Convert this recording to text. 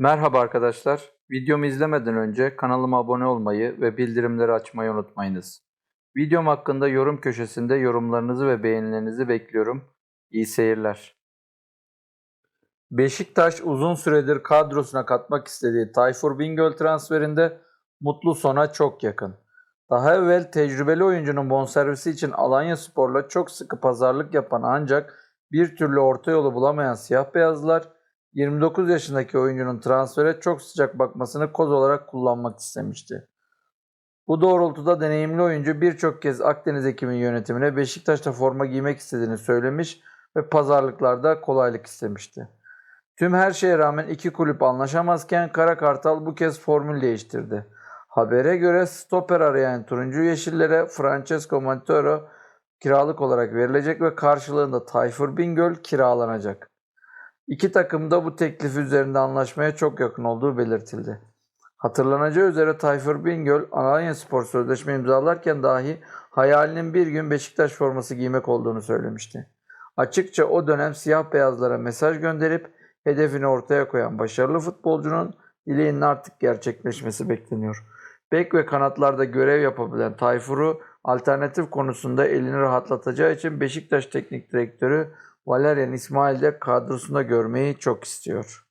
Merhaba arkadaşlar. Videomu izlemeden önce kanalıma abone olmayı ve bildirimleri açmayı unutmayınız. Videom hakkında yorum köşesinde yorumlarınızı ve beğenilerinizi bekliyorum. İyi seyirler. Beşiktaş uzun süredir kadrosuna katmak istediği Tayfur Bingöl transferinde mutlu sona çok yakın. Daha evvel tecrübeli oyuncunun bonservisi için Alanya Spor'la çok sıkı pazarlık yapan ancak bir türlü orta yolu bulamayan siyah beyazlar 29 yaşındaki oyuncunun transfere çok sıcak bakmasını koz olarak kullanmak istemişti. Bu doğrultuda deneyimli oyuncu birçok kez Akdeniz Ekim'in yönetimine Beşiktaş'ta forma giymek istediğini söylemiş ve pazarlıklarda kolaylık istemişti. Tüm her şeye rağmen iki kulüp anlaşamazken Kara Kartal bu kez formül değiştirdi. Habere göre stoper arayan turuncu yeşillere Francesco Montero kiralık olarak verilecek ve karşılığında Tayfur Bingöl kiralanacak. İki takım da bu teklif üzerinde anlaşmaya çok yakın olduğu belirtildi. Hatırlanacağı üzere Tayfur Bingöl Alanya Spor sözleşme imzalarken dahi hayalinin bir gün Beşiktaş forması giymek olduğunu söylemişti. Açıkça o dönem siyah beyazlara mesaj gönderip hedefini ortaya koyan başarılı futbolcunun dileğinin artık gerçekleşmesi bekleniyor. Bek ve kanatlarda görev yapabilen Tayfur'u alternatif konusunda elini rahatlatacağı için Beşiktaş Teknik Direktörü Valerian İsmail de kadrosunda görmeyi çok istiyor.